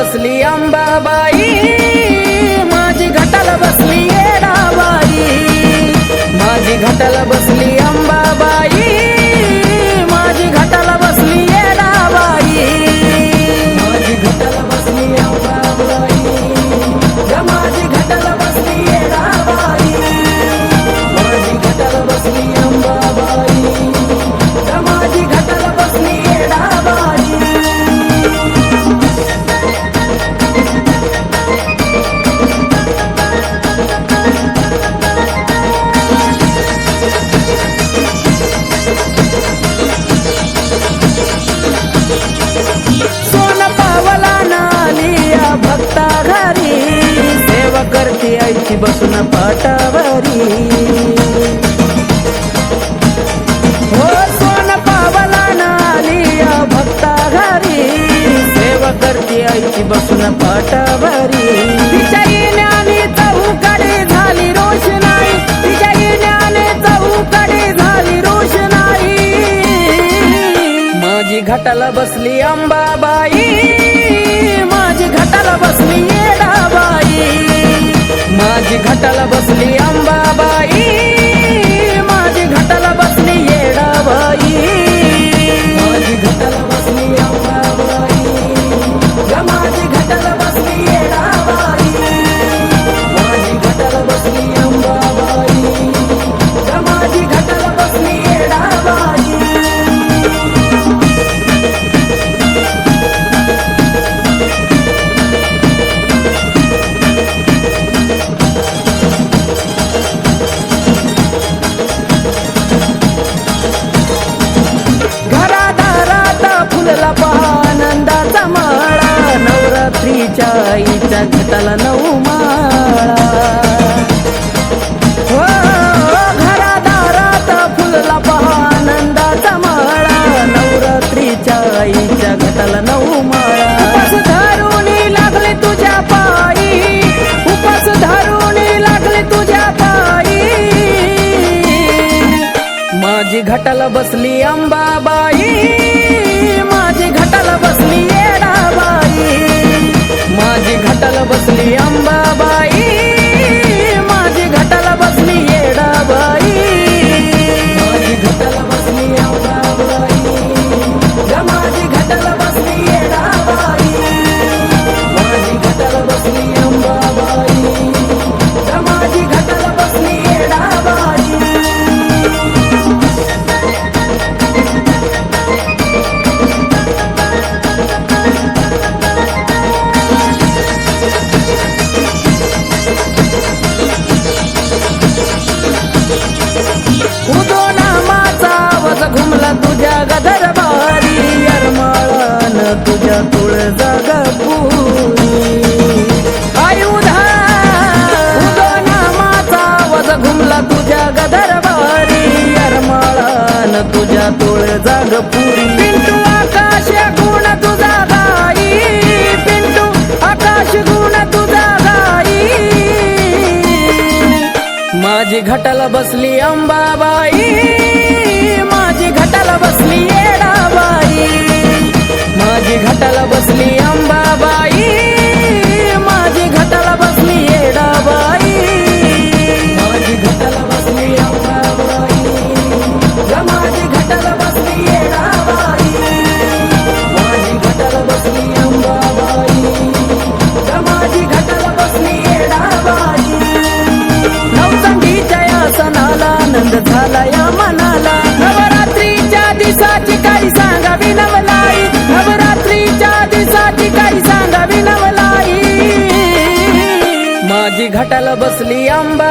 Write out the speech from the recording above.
बसली अंबाबाई. माझी घटाला बसली येडाबाई माझी घटाला बसली अंबाबाई. माझी घटाला बसली येडाबाई माझी घटाला बसली अंबाबाई. करते आईची बसून पाटावरी. हो सोन पावला नालिया भक्ता घरी सेवा करते आईची बसून पाटावरी. तिच्या येण्याने चहूकडे झाली रोषणाई. तिच्या येण्याने चहूकडे झाली रोषणाई. माझी घटाला बसली अंबाबाई. घटाला बसली येडाबाई माझी घटाला बसली घरादारात फुलला आनंदाचा माळा. नवरात्रीच्या आईच्या घटाला नऊ माळा. हो, घरादारात फुलला आनंदाचा माळा. नवरात्रीच्या आईच्या घटाला नऊ माळा. उपास धरुणी लागले तुझ्या पायी. उपास धरुणी लागले तुझ्या पायी. माझी घटाला बसली अंबाबाई. माझी घटाला बसली येडाबाई. माझी घटाला बसली अंबाबाई. तुळजा पिंटू आकाश गुण तुझा गाई पिंटू आकाश गुण तुझा गाई माझी घटाला बसली अंबाबाई. asliyamba